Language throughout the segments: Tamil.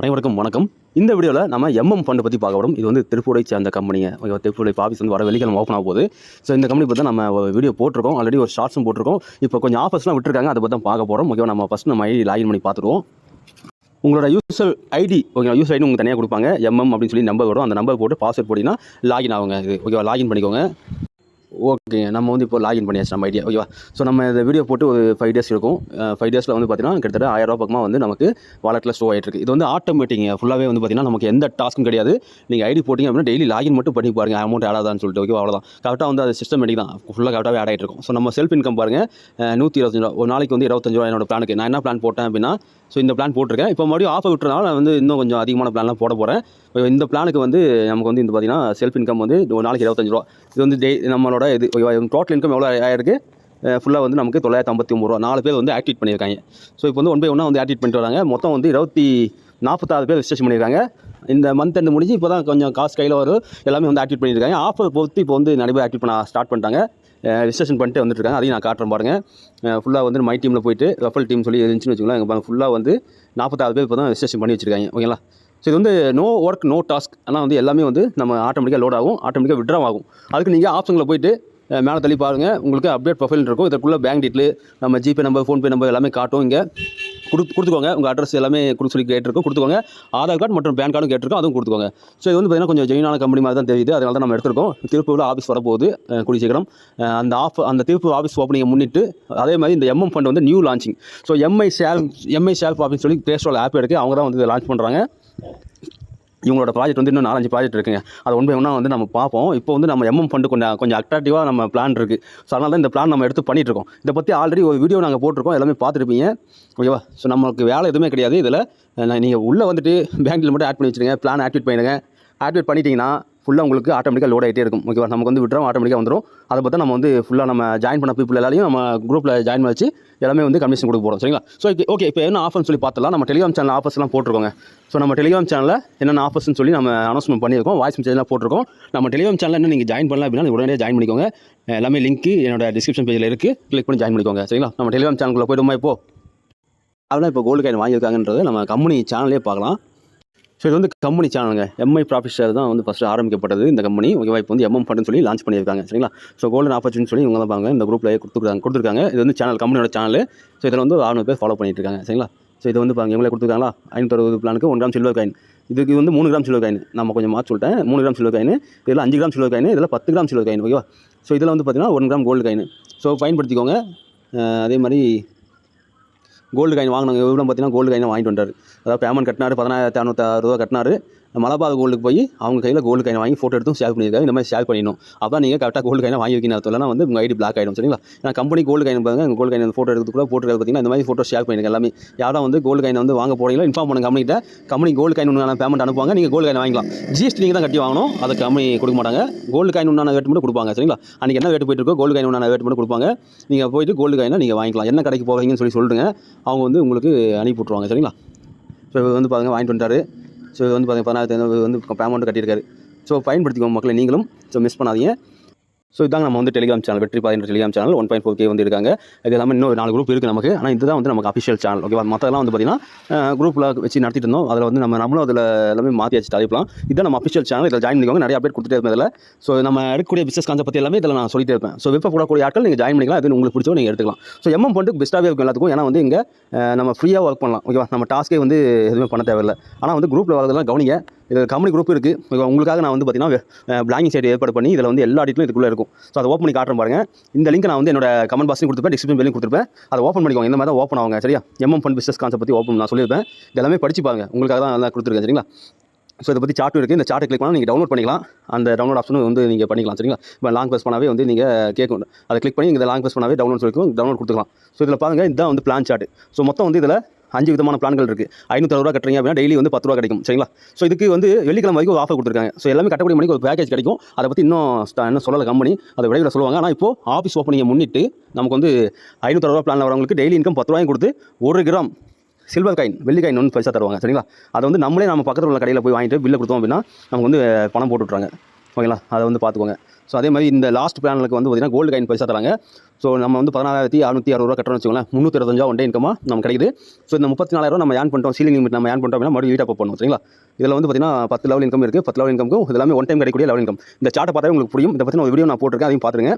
அனைவருக்கும் வணக்கம். இந்த வீடியோவில் நம்ம எம்எம் ஃபண்டு பற்றி பார்க்க வரோம் இது வந்து திருப்பூரை சேர்ந்த கம்பெனியை ஓகே திருப்பூரை ஆஃபீஸ் வந்து வர வெள்ளிக்கிழமை ஓப்பன் ஆக போகுது. ஸோ இந்த கம்பெனி பற்றி நம்ம வீடியோ போட்டிருக்கோம். ஆல்ரெடி ஒரு ஷார்ட்ஸும் போட்டிருக்கோம். இப்போ கொஞ்சம் ஆஃபர்ஸ்லாம் விட்டுருக்காங்க. அதை பற்றி தான் பார்க்க போகிறோம் ஓகே நம்ம ஃபஸ்ட் நம்ம ஐடி லாகின் பண்ணி பார்த்துருவோம் உங்களோட யூசர் ஐடி ஓகேவா யூசர் ஐடி உங்களுக்கு தனியாக கொடுப்பாங்க. எம்எம் அப்படின்னு சொல்லி நம்பர் வரும். அந்த நம்பர் போட்டு பாஸ்வேர்ட் போட்டிங்கன்னா லாகின் ஆகுங்க. இது ஓகேவா லாகின் பண்ணிக்கோங்க. ஓகே நம்ம வந்து இப்போ லாகின் பண்ணியாச்சு நம்ம ஐடியா ஓகேவா ஸோ நம்ம இந்த வீடியோ போட்டு ஒரு ஃபைவ் டேஸ் இருக்கும். ஃபைவ் டேஸில் வந்து பார்த்தீங்கன்னா கிட்டத்தட்ட ஆயிரரூபா பக்கமாக வந்து நமக்கு வாலெட்டில் ஸ்டோ ஆகிட்டு இருக்குது இது வந்து ஆட்டோமேட்டிக் ஃபுல்லாகவே வந்து பார்த்தீங்கன்னா நமக்கு எந்த டாஸ்க்கும் கிடையாது. நீங்கள் ஐடி போட்டிங்க அப்படின்னா டெய்லி லாகின் மட்டும் பண்ணி பாருங்க. அமௌண்ட் ஆட் ஆதான்னு சொல்லிட்டு ஓகே அவ்வளோதான் கரெக்டாக வந்து அது சிஸ்டமேட்டிக் தான். ஃபுல்லாக கரெக்டாகவே ஆட் ஆகிட்டு இருக்கும். ஸோ நம்ம செல்ஃப் இன்கம் பாருங்கள் நூற்றி இருபத்தஞ்சு ரூபா. ஒரு நாளைக்கு வந்து இருபத்தஞ்சு ரூபா என்னோட பிளானுக்கு நான் என்ன பிளான் போட்டேன் அப்படின்னா ஸோ இந்த பிளான் போட்டிருக்கேன். இப்போ மறுபடியும் ஆஃபர் விட்டுறதுனால நான் வந்து இன்னும் கொஞ்சம் அதிகமான பிளான்லாம் போட போகிறேன் இந்த பிளானுக்கு வந்து நமக்கு வந்து இந்த பார்த்தீங்கன்னா செல்ஃப் இன்கம் வந்து ஒரு நாளைக்கு இருபத்தஞ்சு ரூபா. இது வந்து டே நம்மளோட இது டோட்டல் இன்கம் எவ்வளோ ஆயிருக்கு? ஃபுல்லாக வந்து நமக்கு தொள்ளாயிரத்தி ஐம்பத்தி ஒம்பது ரூபா. நாலு பேர் வந்து ஆக்டிவேட் பண்ணியிருக்காங்க. ஸோ இப்போ வந்து ஒன் பை ஒன்னாக வந்து ஆக்டிவேட் பண்ணிட்டு வராங்க. மொத்தம் வந்து இருபத்தி நாற்பத்தாறு பேர் ரிஜிஸ்ட்ரேஷன் பண்ணியிருக்காங்க. இந்த மந்த் எண்டு முடிஞ்சு இப்போ தான் கொஞ்சம் காசு கையில் வரும். எல்லாமே வந்து ஆக்டிவேட் பண்ணியிருக்காங்க ஆஃபர் பொறுத்து இப்போ வந்து நிறைய பேர் ஆக்டிவேட் பண்ண ஸ்டார்ட் பண்ணிட்டாங்க. ரிஜிஸ்ட்ரேஷன் பண்ணிட்டு வந்துட்டுருக்காங்க. அதையும் நான் காட்டுறேன் பாருங்கள் ஃபுல்லாக வந்து மை டீமில் போயிட்டு ரஃபல் டீம் சொல்லி இருந்துச்சுன்னு வச்சுக்கலாம் எங்கள் ஃபுல்லாக வந்து நாற்பத்தாறு பேர் இப்போ தான் ரிஜிஸ்ட்ரேஷன் பண்ணி வச்சிருக்காங்க. ஓகேங்களா? ஸோ இது வந்து நோ ஒர்க் நோ டாஸ்க் ஆனால் வந்து எல்லாமே வந்து நம்ம ஆட்டோமேட்டிக்காக லோட் ஆகும் ஆட்டோமேட்டிக்காக விட்ரா ஆகும். அதுக்கு நீங்கள் ஆப்ஷனில் போயிட்டு மேலே தள்ளி பாருங்கள் உங்களுக்கு அப்டேட் ப்ரொஃபைல் இருக்கும். இதற்குள்ளே பேங்க் டீட்டெயில் நம்ம ஜிபே நம்பர் ஃபோன்பே நம்பர் எல்லாமே காட்டும் இங்கே. கொடுத்து கொடுத்துக்கோங்க. உங்கள் அட்ரஸ் எல்லாமே கொடுத்து சொல்லி கேட்டிருக்கோம். கொடுத்துக்கோங்க. ஆதார் கார்டு மற்றும் பேன் கார்டும் கேட்டிருக்கோம். அதுவும் கொடுத்துக்கோங்க. ஸோ இது வந்து பார்த்தீங்கன்னா கொஞ்சம் ஜெயினான கம்பெனி மாதிரி தான் தெரியுது. அதனால தான் நம்ம எடுத்திருக்கோம். திருப்பூரில் ஆஃபீஸ் வரப்போகுது. அஹ், கூடிய சீக்கிரம். அந்த ஆஃப் அந்த திருப்பூர் ஆஃபீஸ் ஓப்பனிங்கை முன்னிட்டு அதே மாதிரி இந்த எம்எம் ஃபண்ட் வந்து new launching so MI sale MI self அப்படின்னு சொல்லி பிளே ஸ்டோரில் ஆப் எடுக்க அவங்க தான் வந்து லான்ச் பண்ணுறாங்க இவங்களோட ப்ராஜெக்ட் வந்து இன்னும் நாலஞ்சு ப்ராஜெக்ட் இருக்குங்க. அது ஒன் பை ஒன்றா வந்து நம்ம பார்ப்போம். இப்போ வந்து நம்ம எம்எம் ஃபண்டு கொஞ்சம் கொஞ்சம் அட்ராக்டிவாக நம்ம பிளான் இருக்குது ஸோ அதனால தான் இந்த பிளான் நம்ம எடுத்து பண்ணிகிட்ருக்கோம் இதை பற்றி ஆல்ரெடி ஒரு வீடியோ நாங்கள் போட்டிருக்கோம். எல்லாமே பார்த்துருப்பீங்க. ஓகேவா ஸோ நமக்கு வேலை எதுவுமே கிடையாது. இதில் நீங்கள் உள்ளே வந்துட்டு பேங்க்கில் மட்டும் ஆட் பண்ணி வச்சுருங்க. பிளான் ஆக்டிவேட் பண்ணிடுங்க. ஆக்டிவேட் பண்ணிட்டீங்கன்னா ஃபுல்லாக உங்களுக்கு ஆட்டோமேட்டிக்காக லோட் ஆகிட்டே இருக்கும். ஓகேவா நமக்கு வந்து விட்றோம் ஆட்டோமேட்டிக்காக வந்துடும் அதை பார்த்தா நம்ம வந்து ஃபுல்லாக நம்ம ஜாயின் பண்ண பீப்புள் எல்லாரையும் நம்ம குரூப்பில் ஜாயின் வச்சு எல்லாமே வந்து கமிஷன் கொடுக்க போகிறோம் சரிங்களா? ஸோ ஓகே இப்போ என்ன ஆஃபர்னு சொல்லி பார்த்தலாம் நம்ம டெலிகிராம் சேனல் ஆஃபர்ஸ்லாம் போட்டிருக்கோங்க. ஸோ நம்ம டெலிகிராம் சேனலில் என்னென்ன ஆஃபர்ஸ்னு சொல்லி நம்ம அனௌன்ஸ்மெண்ட் பண்ணியிருக்கோம். வாய்ஸ் மெசேஜ்லாம் போட்டிருக்கோம். நம்ம டெலிகிராம் சேனலில் என்ன நீங்கள் ஜாயின் பண்ணலாம் அப்படின்னா உடனே ஜாயின் பண்ணிக்கோங்க. எல்லாமே லிங்க்கு என்னோட டிஸ்கிரிப்ஷன் பேஜில் இருக்குது கிளிக் பண்ணி ஜாயின் பண்ணிக்கோங்க. சரிங்களா? நம்ம டெலிகிராம் சேனலுக்குள்ளே போய்டுமா இப்போ. அதெல்லாம் இப்போ கோல்டு காயின் வாங்கியிருக்காங்கன்றது நம்ம கம்பெனி சேனலே பார்க்கலாம். ஸோ இது வந்து கம்பெனி சேனலுங்க எம்ஐ ப்ராஃபிட் ஷேர் தான் வந்து ஃபஸ்ட்டு ஆரம்பிக்கப்பட்டது. இந்த கம்பெனி ஓகேவா இப்போ வந்து எம்எம் ஃபண்டுன்னு சொல்லி லான்ச் பண்ணியிருக்காங்க. சரிங்களா? ஸோ கோல்டன் ஆப்பர்ச்சுனிட்டி சொல்லி இவங்க தான் பாங்க இந்த குரூப்பில் கொடுத்துருக்காங்க. கொடுத்துருக்காங்க. இது வந்து சேனல் கம்பெனியோட சேனல் ஸோ இதில் வந்து ஒரு ஆறுநூறு பேர் ஃபாலோ பண்ணிட்டு இருக்காங்க சரிங்களா? ஸோ இது வந்து பாருங்க. இவங்களே கொடுத்துருக்காங்களா? ஐநூற்றி பிளானுக்கு ஒன் கிராம் சில்வர் காயின் இதுக்கு வந்து மூணு கிராம் சில்வர் காயின் நம்ம கொஞ்சம் மாற்றி சொல்லிட்டேன். மூணு கிராம் சில்வர் காயின் இதில் அஞ்சு கிராம் சில்வர் காயின் இதில் பத்து கிராம் சில்வர் காயின் ஓகேவா ஸோ இதில் வந்து பார்த்தீங்கன்னா one gram gold coin so பயன்படுத்திக்கோங்க. அதே மாதிரி கோல்டு காயின் வாங்கினாங்க இவ்வளோ பார்த்தீங்கன்னா கோல்டு காயின் வாங்கிட்டு வந்தார் அதாவது பேமெண்ட் கட்டினாரு பதினாயிரத்தி அறுநூத்தி ரூபா கட்டினாரு. மலபார் கோல்டுக்கு போய் அவங்க கையில் கோல்டு காயின் வாங்கி ஃபோட்டோ எடுத்தும் ஷேர் பண்ணியிருக்காங்க. இந்த மாதிரி ஷேர் பண்ணிடணும். அப்போ நீங்கள் கரெக்டாக கோல்டு காயினை வாங்கி வைக்கணும் இல்லைனா வந்து உங்கள் ஐடி பிளாக் ஆகிடும் சரிங்களா? ஏன்னா கம்பெனி கோல்டு காயின் பாருங்க கோல்டு காயின் ஃபோட்டோ எடுத்து கூட போட்டுருக்காது பார்த்தீங்கன்னா இந்த மாதிரி ஃபோட்டோ ஷேர் பண்ணிருங்க எல்லாமே. யாரும் வந்து கோல்டு காயின் வந்து வாங்க போகிறீங்களோ இன்ஃபார்ம் பண்ணுங்க கம்பெனிகிட்ட கம்பெனி கோல்டு காயின் உண்டான பேமெண்ட் அனுப்புவாங்க நீங்கள் கோல்டு காயின் வாங்கிக்கலாம். ஜிஎஸ்டி நீங்கள் தான் கட்டி வாங்கணும் அதை கம்பெனி கொடுக்க மாட்டாங்க. கோல்டு காயின் உண்டான வேட்டு மட்டும் கொடுப்பாங்க சரிங்களா? அன்றைக்கி என்ன வேட் போயிட்டு இருக்கோ கோல்டு காயின் உண்டான ரேட் மட்டும் கொடுப்பாங்க. நீங்கள் போயிட்டு கோல்டு காயினை நீங்கள் வாங்கிக்கலாம். என்ன கடைக்கு போகிறீங்கன்னு சொல்லி சொல்லுங்க. அவங்க வந்து உங்களுக்கு அனுப்பி விட்ருவாங்க சரிங்களா? ஸோ வந்து பாருங்க வாங்கிட்டு வந்துட்டாரு. ஸோ இது வந்து பார்த்தீங்கன்னா பதினாயிரத்தி ஐநூறு வந்து பேமெண்ட் கட்டியிருக்காரு. ஸோ பயன்படுத்திக்கோங்க மக்களை நீங்களும். ஸோ மிஸ் பண்ணாதீங்க. ஸோ இதாங்க நம்ம வந்து டெலிகிராம் சேனல் வெற்றி பாதைன்ற Telegram channel one point four K வந்து இருக்காங்க. இது எல்லாமே இன்னொரு நாலு குரூப் இருக்குது நமக்கு. ஆனால் இதுதான் வந்து நமக்கு அஃபிஷியல் சேனல் ஓகேவா மற்றதெல்லாம் வந்து பார்த்தீங்கன்னா குரூப்பில் வச்சு நடத்திட்டு இருந்தோம். அதில் வந்து நம்ம நம்மளும் அதில் எல்லாமே மாற்றியாச்சு தலைப்பலாம் இதுதான் நம்ம அஃபிஷியல் சேனல் இதில் ஜாயின் பண்ணிக்கோங்க. நிறைய அப்டேட் கொடுத்துட்டே இருப்பேன் இதில். ஸோ நம்ம எடுக்கக்கூடிய பிஸ்னஸ் கான்செப்ட் பற்றி எல்லாமே இதில் நான் சொல்லிட்டு இருப்பேன். ஸோ விருப்பப்படக்கூடிய ஆட்கள் நீங்கள் ஜாயின் பண்ணிக்கலாம். அது உங்களுக்கு பிடிச்சோ நீங்கள் எடுத்துக்கலாம். ஸோ எம்எம் பண்ணுறதுக்கு பெஸ்ட்டாகவே இருக்கும் எல்லாத்துக்கும். ஏன்னா வந்து இங்கே நம்ம ஃப்ரீயாக ஒர்க் பண்ணலாம் ஓகேவா நம்ம டாஸ்க்கே வந்து எதுவுமே பண்ண தேவையில்லை. ஆனால் வந்து குரூப்பில் வரதெல்லாம் கவனிங்க. இதில் கம்பெனி குரூப் இருக்குது உங்களுக்காக நான் வந்து பார்த்தீங்கன்னா பிளாங்கிங் சைடு ஏற்பாடு பண்ணி இதில் வந்து எல்லா டீட்டெயிலும் இதுக்குள்ளே இருக்கும். ஸோ அதை ஓப்பன் பண்ணி காட்டுறேன் பாருங்க. இந்த லிங்க் நான் வந்து என்னோட கமெண்ட் பாக்ஸையும் கொடுத்துருப்பேன் டிஸ்கிரிப்ஷன் பேலையும் கொடுத்துருப்பேன். அதை ஓப்பன் பண்ணிக்கோங்க. இந்த மாதிரி தான் ஓப்பன் ஆகுங்க சரியா? எம்எம் ஃபண்ட் பிஸ்னஸ் கான்செப்ட் பற்றி ஓப்பன் நான் சொல்லியிருப்பேன். இதெல்லாமே படிச்சு பாருங்க. உங்களுக்காக தான் நல்லா கொடுத்துருக்கேன் சரிங்களா? ஸோ இதை பற்றி சார்ட்டும் இருக்குது இந்த சார்ட்டை கிளிக் பண்ணால் நீங்கள் டவுன்லோட் பண்ணிக்கலாம். அந்த டவுன்லோட் ஆப்ஷனும் வந்து நீங்கள் பண்ணிக்கலாம் சரிங்களா? இப்போ லாங் ப்ரெஸ் பண்ணாவே வந்து நீங்கள் கேட்கும். அதை கிளிக் பண்ணி இந்த லாங் ப்ரெஸ் பண்ணாவே டவுன்லோட் சொல்லிக்கும் டவுன்லோட் கொடுத்துக்கலாம். ஸோ இதில் பாருங்கள் இதுதான் வந்து பிளான் சார்ட் ஸோ மொத்தம் வந்து இதில் அஞ்சு விதமான பிளான்கள் இருக்குது ஐநூற்றி ரூபா கட்டுறீங்க அப்படின்னா டெய்லி வந்து பத்து ரூபா கிடைக்கும். சரிங்களா? ஸோ இதுக்கு வந்து வெள்ளிக்கிழமை வரைக்கும் ஒரு ஆஃபர் கொடுத்துருக்காங்க. ஸோ எல்லாமே கட்டக்கூடிய மணிக்கு ஒரு பேக்கேஜ் கிடைக்கும். அதை பற்றி இன்னும் இன்னும் சொல்லலை கம்பெனி அதை விரைவில் சொல்லுவாங்க. ஆனால் இப்போ ஆஃபீஸ் ஓப்பனிங்கை முன்னிட்டு நமக்கு வந்து ஐநூற்றி ரூபா பிளானில் வரவங்களுக்கு டெய்லி இன்கம் பத்து ரூபாயும் கொடுத்து ஒரு கிராம் சில்வர் காயின் வெள்ளி காயின் ஒன்று பைசா தருவாங்க. சரிங்களா? அதை வந்து நம்மளே நம்ம பக்கத்தில் உள்ள கடையில் போய் வாங்கிட்டு பில்லை கொடுத்தோம் அப்படின்னா நமக்கு வந்து பணம் போட்டு விட்றாங்க ஓகேங்களா? அதை வந்து பார்த்துக்கோங்க. ஸோ அதே மாதிரி இந்த லாஸ்ட் பிளானுக்கு வந்து பார்த்தீங்கன்னா கோல்டு காயின் பரிசாக தராங்க. ஸோ நம்ம வந்து பதினாறாயிரத்தி அறுநூற்றி அறுபது ரூபா கட்டணும்னு வச்சுக்கோங்களேன். முந்நூற்றி இருபத்தஞ்சா ஒன் டே இன்கமாக நம்ம கிடைக்குது. ஸோ இந்த முப்பத்தி நாலாயிரம் நம்ம ஏன் பண்ணுறோம் சீலிங் லிமிட் நம்ம ஏன் பண்ணுறோம் அப்படின்னா மறுபடியும் வீட்டாக பண்ணுவோம் சரிங்களா? இதில் வந்து பார்த்தீங்கன்னா பத்து லெவல் இன்கம் இருக்குது பத்து லெவல் இன்கம் இது எல்லாமே ஒன் டைம் கிடைக்கக்கூடிய லெவல் இன்கம் இந்த சார்ட்டை பார்த்தா உங்களுக்கு புரியும். இதை பற்றி ஒரு வீடியோ நான் போட்டிருக்கேன். அதையும் பார்த்துருங்க.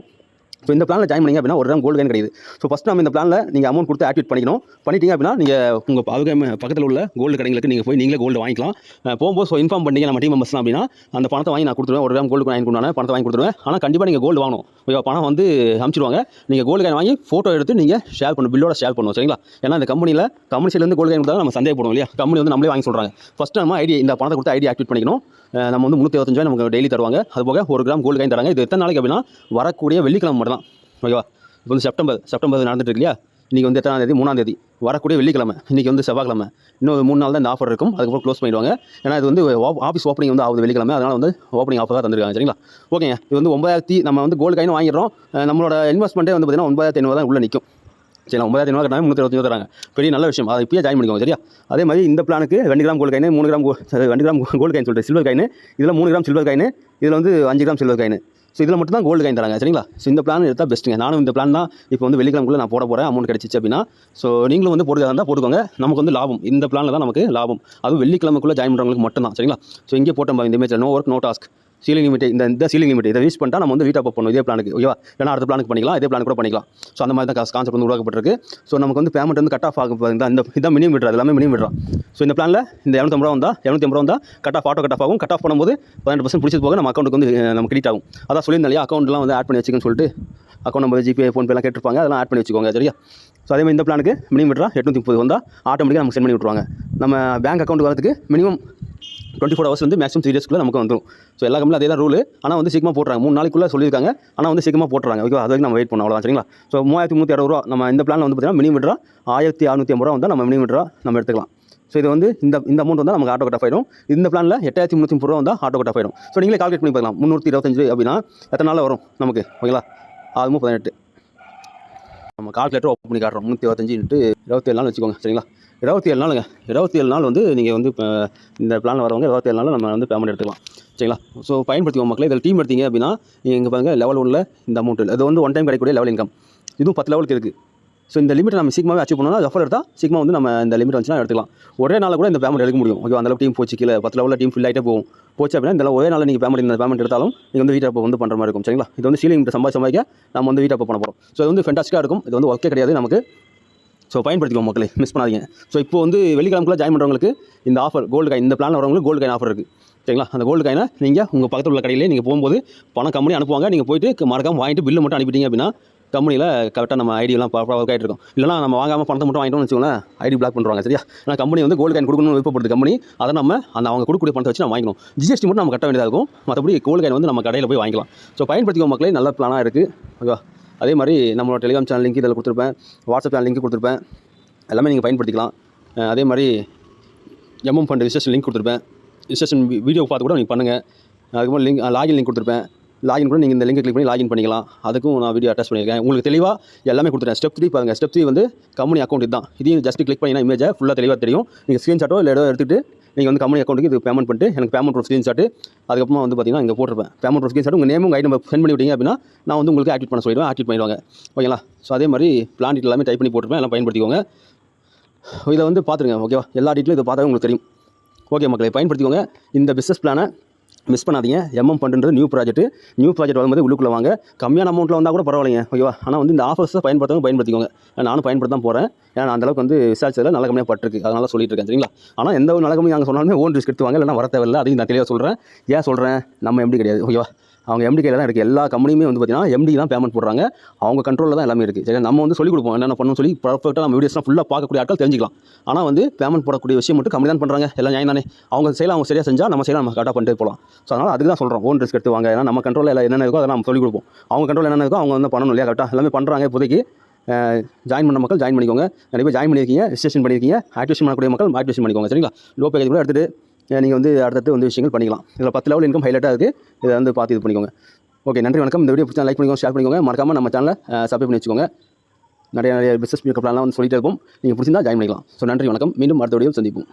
ஸோ இந்த பிளானில் ஜாயின் பண்ணிங்க அப்படின்னா ஒரு கிராம் கோல்டு காயின் கிடையாது. ஸோ ஃபஸ்ட் நம்ம இந்த பிளானில் நீங்கள் அமௌண்ட் கொடுத்து ஆக்டிவேட் பண்ணிக்கணும். பண்ணிட்டீங்க அப்படின்னா நீங்கள் உங்கள் அதுக்கு பக்கத்தில் உள்ள கோல்டு கடைங்களுக்கு நீங்கள் போய் நீங்களே கோல்டு வாங்கிக்கலாம். போகும்போது ஸோ இன்ஃபார்ம் பண்ணிங்க நம்ம டீம் மெம்பர்ஸ்லாம் அப்படின்னா அந்த பணத்தை வாங்கி நான் கொடுத்துருவேன். ஒரு கிராம் கோல்டு வாங்கி கொடுத்தானே பணத்தை வாங்கி கொடுத்துருவேன். ஆனால் கண்டிப்பாக நீங்கள் கோல்டு வாங்கணும். ஓகேவா பணம் வந்து அனுப்பிச்சிடுவாங்க நீங்கள் கோல்டு காயின் வாங்கி ஃபோட்டோ எடுத்து நீங்கள் ஷேர் பண்ணணும். பில்லோட ஷேர் பண்ணுவோம் சரிங்களா? ஏன்னா இந்த கம்பெனியில் கமர்ஷியலேருந்து கோல்டு காயின் கொடுத்தா நம்ம சந்தேகப்படுவோம் இல்லையா? கம்பெனி வந்து நம்மளே வாங்கி சொல்கிறாங்க ஃபஸ்ட்டு நம்ம ஐடி இந்த பணத்தை கொடுத்து ஐடி ஆக்டிவேட் பண்ணிக்கணும். நம்ம வந்து முந்நூற்றி இருபத்தஞ்சு நமக்கு டெய்லி தருவாங்க. அது போக ஒரு கிராம் கோல்டு காயின் தராங்க. இது எத்தனை நாளைக்கு அப்படின்னா வரக்கூடிய வெள்ளிக்கிழமை மட்டும் ஓகேவா? இப்போ வந்து செப்டம்பர் செப்டம்பர் நடந்துட்டு இல்லையா? இன்றைக்கி வந்து எத்தனாம் தேதி மூணாம் தேதி. வரக்கூடிய வெள்ளிக்கிழமை இன்றைக்கி வந்து செவ்வாய்க்கிழமை. இன்னும் மூணு நாள் தான் இந்த ஆஃபர் இருக்கும். அதுக்கப்புறம் க்ளோஸ் பண்ணிடுவாங்க. ஏன்னா இது வந்து ஆஃபீஸ் ஓப்பனிங் வந்து ஆகுது வெள்ளிக்கிழமை. அதனால் வந்து ஓப்பனிங் ஆஃபர் தான் தந்திருக்காங்க சரிங்களா? ஓகேங்க. இது வந்து ஒன்பதாயிரத்தி நம்ம வந்து கோல்டு காயின் வாங்கிடுறோம். நம்மளோட இன்வெஸ்ட்மெண்ட்டே வந்து பார்த்தீங்கன்னா ஒன்பதாயிரத்தி ஐநூறு தான் உள்ளே நிற்கும் சரிங்களா? ஒன்பதாயிரத்தி ஐநூறு கட்டாமல் முந்நூற்றி தராங்க. பெரிய நல்ல விஷயம். அதை இப்போயே ஜாயின் பண்ணிக்கோங்க சரியா? அதே மாதிரி இந்த பிளானுக்கு ரெண்டு கிராம் கோல்டு காயின் மூணு கிராம் ரெண்டு கிராம் கோல்டு காயின் சொல்லிட்டு சில்வர் காயின் இதில் மூணு கிராம் சில்வர் காயின் இதில் வந்து அஞ்சு கிராம் சில்வர் காயின் ஸோ இதில் மட்டும் தான் கோல்டு காயின் தராங்க சரிங்களா? ஸோ இந்த பிளான் எடுத்தால் பெஸ்ட்டுங்க நானும் இந்த பிளான் தான். இப்போ வந்து வெள்ளிக்கிழமைக்குள்ள நான் போட போகிறேன் அமௌண்ட் கிடச்சிச்சு அப்படின்னா. ஸோ நீங்களும் வந்து போடுறதா இருந்தால் போட்டுக்கோங்க. நமக்கு வந்து லாபம். இந்த பிளானில் தான் நமக்கு லாபம். அதுவும் வெள்ளிக்கிழமைக்குள்ளே ஜாயின் பண்ணுறவங்களுக்கு மட்டும் தான் சரிங்களா? ஸோ இங்கே போட்டோம் இந்த இமேஜில் no work no task ceiling limit இந்த இந்த சீலிங் லிமிட் இதை யூஸ் பண்ணிட்டா நம்ம வந்து வீட்டை பண்ணும் இதே பிளானுக்கு ஓகேவா ஏன்னா அடுத்த பிளானுக்கு பண்ணிக்கலாம் இதே பிளான் கூட பண்ணிக்கலாம். ஸோ அந்த மாதிரி தான் கான்செப்ட் வந்து உருவாக்கப்பட்டிருக்கு. ஸோ நமக்கு வந்து பேமெண்ட் வந்து கட் ஆஃப் ஆகும். இந்த இந்த இதான் மினிமம் விட்றா எல்லாமே மினிமம் விட்றா ஸோ இந்த பிளானில் இந்த இரநூத்தம்பது ரூபா வந்தால் இரநூத்தம்பது ரூபா வந்தால் cut off auto cut off ஆகும். கட் ஆஃப் பண்ணும்போது பதினெட்டு பர்சன்ட் பிடிச்சது போக நம்ம அக்கௌண்ட்டுக்கு வந்து நம்ம கிரெடிட் ஆகும். அதான் சொல்லியிருந்தாலே அக்கௌண்ட்லாம் வந்து ஆட் பண்ணி வச்சுக்கன்னு சொல்லிட்டு அக்கௌண்ட் நம்பர் ஜிபே ஃபோன்பேலாம் கேட்டிருப்பாங்க. அதெல்லாம் ஆட் பண்ணி வச்சுக்கோங்க சரியா? ஸோ அதே மாதிரி இந்த பிளானுக்கு மினிமம் விட்றா எட்நூற்றி முப்பது வந்தால் ஆட்டோமேட்டிக்காக நமக்கு சென்ட் பண்ணி விட்ருவாங்க நம்ம பேங்க் அக்கௌண்ட் வரதுக்கு மினிமம் டுவெண்ட்டி ஃபோர் ஹவர்ஸ் வந்து மேக்ஸிமம் த்ரீ டேஸ்க்குள்ளே நமக்கு வந்துடும் ஸோ எல்லா கம்பெனியும் அதே தான் ரூல் ஆனால் வந்து சீக்கிரமாக போட்டுறாங்க. மூணு நாளைக்குள்ளே சொல்லியிருக்காங்க. ஆனால் வந்து சீக்கிரமாக போட்டுறாங்க. ஓகே அது வரைக்கும் நம்ம வெயிட் பண்ணோம். அவ்வளோதான் சரிங்களா? ஸோ மூவாயிரத்தி முந்நூற்றி அறுபது ரூபா. நம்ம இந்த பிளான் வந்து பார்த்தீங்கன்னா மினிமம் விட்ரா ஆயிரத்தி அறுநூற்றி ஐம்பது ரூபா வந்தால் நம்ம மினிமம் விட்ரா நம்ம எடுத்துக்கலாம். ஸோ இது வந்து இந்த இந்த அமௌண்ட் வந்து நமக்கு ஆட்டோ கட் ஆஃப் ஆயிடும். இந்த பிளானில் எட்டாயிரத்தி முந்நூற்றி முப்பது ரூபா வந்தால் ஆட்டோ கட் ஆஃப் ஆயிடும். ஸோ நீங்களே கால்குலேட் பண்ணி பார்க்கலாம். முந்நூற்றி இருபத்தஞ்சு அப்படின்னா எத்தனை நாள் வரும் நமக்கு? ஓகேங்களா அதுவும் பதினெட்டு. நம்ம கால்குலேட்டர் ஓப்பன் பண்ணி காட்டுறோம். முந்நூற்றி இருபத்தஞ்சு இன்ட்டு இருபத்தி ஏழு நாள் வச்சுக்கோங்க சரிங்களா? இருபத்தி ஏழு நாளுங்க. இருபத்தி ஏழு நாள் வந்து நீங்கள் வந்து இப்போ இந்த பிளானில் வரவங்க இருபத்தி ஏழு நாள் நம்ம வந்து பேமெண்ட் எடுத்துக்கலாம். சரிங்களா? ஸோ பயன்படுத்திக்கோங்க மக்களே. இதில் டீம் எடுத்தீங்க அப்படின்னா நீங்கள் இங்கே பாருங்கள் லெவல் ஒன்றில் இந்த அமௌண்ட்டு அது வந்து ஒன் டைம் கிடைக்கக்கூடிய லெவல் இன்கம் இதுவும் பத்து லெவலுக்கு இருக்குது ஸோ இந்த லிமிட் நம்ம சீக்கிரமாகவே அச்சீவ் பண்ணோம்னா அது ஆஃபர் எடுத்தால் சீக்கிரமாக வந்து நம்ம இந்த லிமிட் வந்துச்சுன்னா எடுத்துக்கலாம். ஒரே நாளில் கூட இந்த பேமெண்ட் எடுக்க முடியும். ஓகே அந்த அளவுக்கு டீம் போச்சு கீழே பத்து லெவலில் டீம் ஃபில் ஆகிட்டே போகும். போச்சு அப்படின்னா இந்த ஒரே நாளில் நீங்கள் பேமெண்ட் இந்த பேமெண்ட் எடுத்தாலும் நீங்கள் வந்து வீட்டை அப்போ வந்து பண்ணுற மாதிரி இருக்கும். சரிங்களா? இது வந்து சீலிங் சம்பாதி சம்பாதிக்க நம்ம வந்து வீட்டை அப்போ பண்ண போகிறோம் ஸோ இது வந்து ஃபென்டாஸ்டிக்காக இருக்கும். இது வந்து ஒர்க்கே கிடையாது நமக்கு. ஸோ பயன்படுத்திக்கோங்க மக்களே. மிஸ் பண்ணாதீங்க. ஸோ இப்போ வந்து வெள்ளிக்கிழமைக்குள்ள ஜாயின் பண்ணுறவங்களுக்கு இந்த ஆஃபர் கோல்டு காயின் இந்த பிளான் வரவங்களுக்கு கோல்டு காயின் ஆஃபர் இருக்குது சரிங்களா? அந்த கோல்டு காயினை நீங்கள் உங்கள் பக்கத்தில் உள்ள கடையிலே நீங்கள் போகும்போது பணம் கம்பெனி அனுப்புவாங்க. நீங்கள் போயிட்டு மறக்காமல் வாங்கிட்டு பில்லு மட்டும் அனுப்பிட்டீங்க அப்படின்னா கம்பெனியில் கரெக்டாக நம்ம ஐடியெல்லாம் ப்ராப்பராக ஒர்க் ஆகிட்டு இருக்கும். இல்லைனா நம்ம வாங்காமல் பணத்தை மட்டும் வாங்கிட்டோம்னு வச்சுக்கோங்களேன் ஐடி பிளாக் பண்ணுவாங்க சரியா? ஆனால் கம்பெனி வந்து கோல்டு காயின் கொடுக்கணும்னு விருப்பப்படுது கம்பெனி. அதை நம்ம அந்த அவங்க கொடுக்கக்கூடிய பணத்தை வச்சு நம்ம வாங்கணும் ஜிஎஸ்டி மட்டும் நம்ம கட்ட வேண்டியதாக இருக்கும். மற்றபடி கோல்டு காயின் வந்து நம்ம கடையில் போய் வாங்கிக்கலாம். ஸோ பயன்படுத்திக்கோ மக்களே நல்ல பிளானாக இருக்குது ஓகேவா? அதே மாதிரி நம்மளோட டெலிகிராம் சேனல் லிங்க் இதில் கொடுத்துருப்பேன். வாட்ஸ்அப் சேனல் லிங்க் கொடுத்துருப்பேன். எல்லாமே நீங்கள் பயன்படுத்திக்கலாம். அதே மாதிரி எம்எம் ஃபண்ட் ரிஜிஸ்ட்ரேஷன் லிங்க் கொடுத்துருப்பேன். ரிஜிஸ்ட்ரேஷன் வீடியோ பார்த்து கூட நீங்கள் பண்ணுங்கள் அதுக்கப்புறம் லிங்க் லாகின் லிங்க் கொடுத்துருப்பேன். லாகின் கூட நீங்கள் இந்த லிங்க் கிளிக் பண்ணி லாகின் பண்ணிக்கலாம். அதுக்கும் நான் வீடியோ அட்டாச் பண்ணியிருக்கேன். உங்களுக்கு தெளிவாக எல்லாமே கொடுத்துருக்கேன் ஸ்டெப் த்ரீ பாருங்கள் ஸ்டெப் த்ரீ வந்து கம்பெனி அக்கௌண்ட் இதுதான். இதையும் ஜஸ்ட் கிளிக் பண்ணினா இமேஜை ஃபுல்லாக தெளிவாக தெரியும். நீங்கள் ஸ்க்ரீன்ஷாட்டோ இல்லை ஏதோ எடுத்துகிட்டு நீங்கள் வந்து கம்பெனி அக்கௌண்ட்டுக்கு இது பேமெண்ட் பண்ணிட்டு எனக்கு பேமெண்ட் ஒரு ஸ்க்ரீன்ஷாட்டு அதுக்கப்புறமா வந்து பார்த்தீங்கன்னா இங்கே போட்டிருப்பேன். பேமெண்ட் ஒரு ஸ்க்ரீன்ஷாட் உங்கள் நேமும் ஐடி நம்பர் சென்ட் பண்ணி விட்டீங்க அப்படின்னா நான் வந்து உங்களுக்கு ஆக்டிவ் பண்ண சொல்லிடுவேன். ஆக்டிவ் பண்ணிடுவாங்க. ஓகேங்களா? ஸோ அதே மாதிரி பிளான் டீட்டெயில் எல்லாமே டைப் பண்ணி போட்டிருப்பேன். எல்லாம் பயன்படுத்திக்கோங்க. இதை வந்து பார்த்துருங்க ஓகேவா? எல்லா டீட்டெயிலும் இதை பார்த்தா உங்களுக்கு தெரியும். ஓகே மக்களை பயன்படுத்திக்கோங்க. இந்த பிஸ்னஸ் பிளானை மிஸ் பண்ணாதீங்க. எம்எம் பண்ணுறது நியூ ப்ராஜெக்ட் நியூ ப்ராஜெக்ட் வரும்போது உள்ளுக்குள்ள வாங்க. கம்மியான அமௌண்ட்டில் வந்தால் கூட பரவாயில்லைங்க. ஓகேவா? ஆனால் வந்து இந்த ஆஃபர்ஸை பயன்படுத்தவங்க பயன்படுத்திக்கோங்க. நானும் பயன்படுத்த போகிறேன் ஏன்னா அந்த அளவுக்கு வந்து விசாரிச்சதில் நல்ல கம்மியாக பட்டிருக்கு. அதனால் சொல்லிட்டு இருக்கேன். சரிங்களா? ஆனால் எந்த ஒரு நல்ல கம்மியாக நாங்கள் சொன்னாலுமே ஓன் ரிஸ்க் எடுத்து வாங்க. இல்லைனா வர தேவையில்லை. அதையும் நான் தெளிவாக சொல்கிறேன் ஏன் சொல்கிறேன் நம்ம எப்படி கிடையாது. ஓகேவா? அவங்க எம்டி கையில் தான் இருக்குது எல்லா கம்பெனியுமே வந்து பார்த்தீங்கன்னா எம்டி தான் பேமெண்ட் போடுறாங்க. அவங்க கண்ட்ரோலில் தான் எல்லாமே இருக்குது சரி நம்ம வந்து சொல்லிக் கொடுப்போம். என்னென்ன பண்ணணும் சொல்லி பர்ஃபெக்டாக நம்ம வீடியோஸ்லாம் ஃபுல்லாக பார்க்கக்கூடிய ஆட்கள் தெரிஞ்சிக்கலாம். ஆனால் வந்து பேமெண்ட் போடக்கூடிய விஷயம் மட்டும் கம்மி தான் பண்ணுறாங்க எல்லாம் நியாயம் தானே அவங்க செயல அவங்க சரியாக செஞ்சால் நம்ம செயல நம்ம கரெக்டாக பண்ணிட்டு போகலாம். ஸோ அதனால் அதுக்கு தான் சொல்கிறோம் ஓன் ரிஸ்க் எடுத்து வாங்க. ஏன்னா நம்ம கண்ட்ரோலில் எல்லாம் என்னென்ன இருக்கோ அதை நம்ம சொல்லிக் கொடுப்போம். அவங்க கண்ட்ரோல் என்னென்ன இருக்கோ அவங்க வந்து பண்ணணும் இல்லையா? கரெக்டாக எல்லாமே பண்ணுறாங்க இப்போதைக்கு. ஜாயின் பண்ண மக்கள் ஜாயின் பண்ணிக்கோங்க. நிறைய பேர் ஜாயின் பண்ணியிருக்கீங்க ரிஜிஸ்ட்ரேஷன் பண்ணியிருக்கீங்க ஆக்டிவேஷன் பண்ணக்கூடிய மக்கள் ஆக்டிவேஷன் பண்ணிக்கோங்க. சரிங்களா? லோ பேக்கேஜ் கூட எடுத்துகிட்டு நீங்கள் வந்து அடுத்தடுத்து வந்து விஷயங்கள் பண்ணிக்கலாம். இதில் பத்து லெவல் இன்கம் ஹைலைட்டாக இருக்குது இதை வந்து பார்த்து இது பண்ணிக்கோங்க. ஓகே நன்றி வணக்கம். இந்த வீடியோ பிடிச்சா லைக் பண்ணிக்கோங்க ஷேர் பண்ணிக்கோங்க. மறக்காமல் நம்ம சேனலை சப்ஸ்கிரைப் பண்ணி வச்சுக்கோங்க. நிறைய நிறைய பிஸ்னஸ் பிக்கப்லாம் வந்து சொல்லிட்டு இருப்போம். நீங்கள் பிடிச்சிருந்தா ஜாயின் பண்ணிக்கலாம். ஸோ நன்றி வணக்கம். மீண்டும் அடுத்த வீடியோ சந்திப்போம்.